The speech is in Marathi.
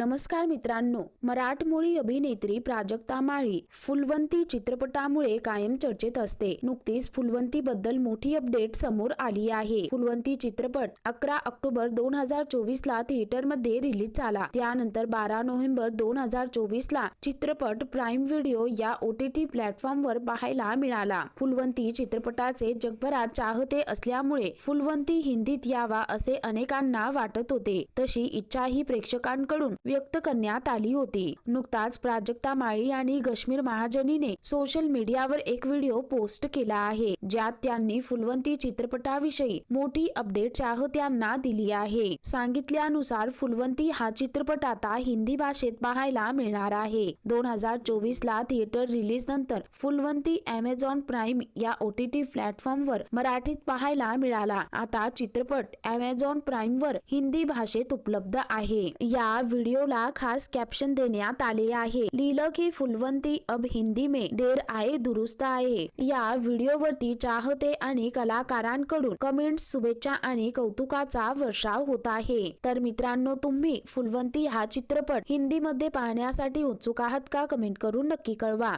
नमस्कार मित्रांनो मराठमोळी अभिनेत्री प्राजक्ता माळी फुलवंती चित्रपटामुळे कायम चर्चेत असते. नुकतीच फुलवंती बद्दल मोठी अपडेट समोर आली आहे. फुलवंती चित्रपट अकरा ऑक्टोबर दोन हजार चोवीस ला थिएटरमध्ये रिलीज झाला. त्यानंतर बारा नोव्हेंबर दोन हजार चोवीस ला चित्रपट प्राईम व्हिडिओ या ओटीटी प्लॅटफॉर्म वर पाहायला मिळाला. फुलवंती चित्रपटाचे जगभरात चाहते असल्यामुळे फुलवंती हिंदीत यावा असे अनेकांना वाटत होते. तशी इच्छाही प्रेक्षकांकडून व्यक्त करण्यात आली होती. नुकताच प्राजक्ता माळी आणि गश्मीर महाजनीने सोशल मीडियावर एक व्हिडिओ पोस्ट केला आहे ज्यात त्यांनी फुलवंती चित्रपटाविषयी मोठी अपडेट चाहत्यांना दिली आहे. सांगितल्यानुसार फुलवंती हा चित्रपट आता हिंदी भाषेत पाहायला मिळणार आहे. दोन हजार चोवीस ला थिएटर रिलीज नंतर फुलवंती अमेझॉन प्राईम या ओटीटी प्लॅटफॉर्म वर मराठीत पाहायला मिळाला. आता चित्रपट अमेझॉन प्राईम वर हिंदी भाषेत उपलब्ध आहे. या व्हिडिओ व्हिडिओला खास कॅप्शन देण्यात आले आहे. लिहिलं की फुलवंती अब हिंदी में देर आए दुरुस्त आहे या व्हिडिओवरती चाहते आणि कलाकारांकडून कमेंट शुभेच्छा आणि कौतुकाचा वर्षाव होत आहे. तर मित्रांनो तुम्ही फुलवंती हा चित्रपट हिंदी मध्ये पाहण्यासाठी उत्सुक आहात का? कमेंट करून नक्की कळवा.